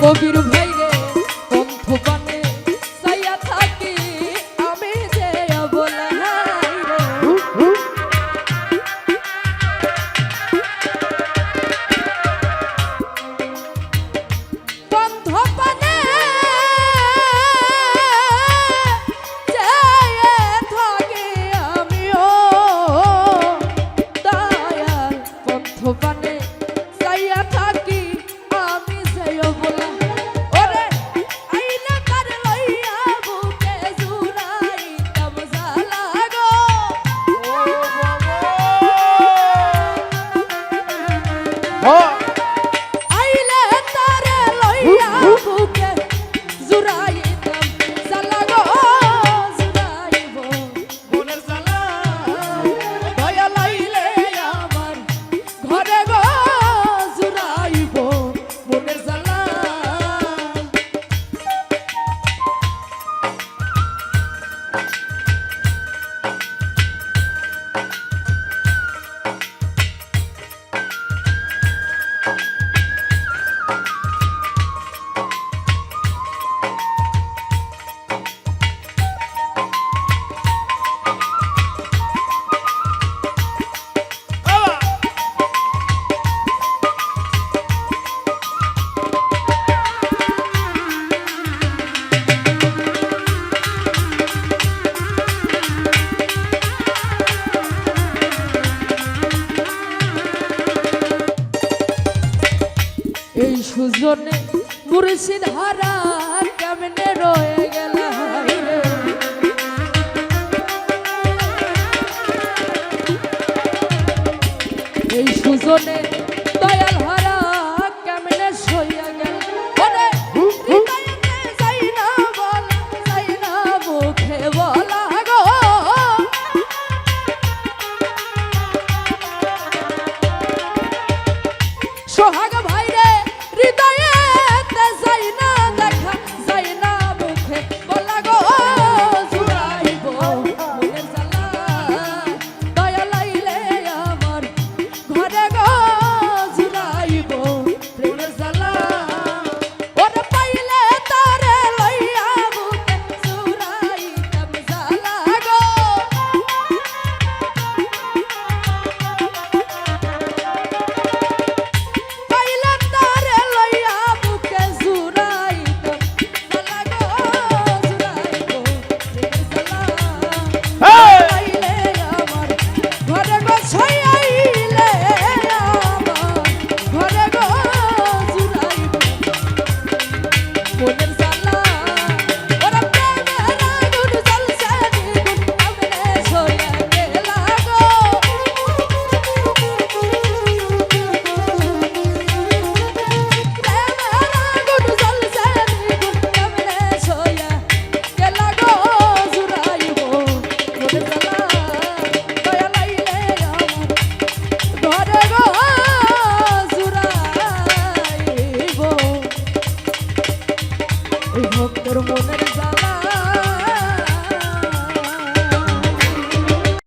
Ô, Viro, vem. Bye. সুজনে মুর্শিদ হারা কেমনে রয়ে গেল? এই সুজনে ভক্তর মনের জাল।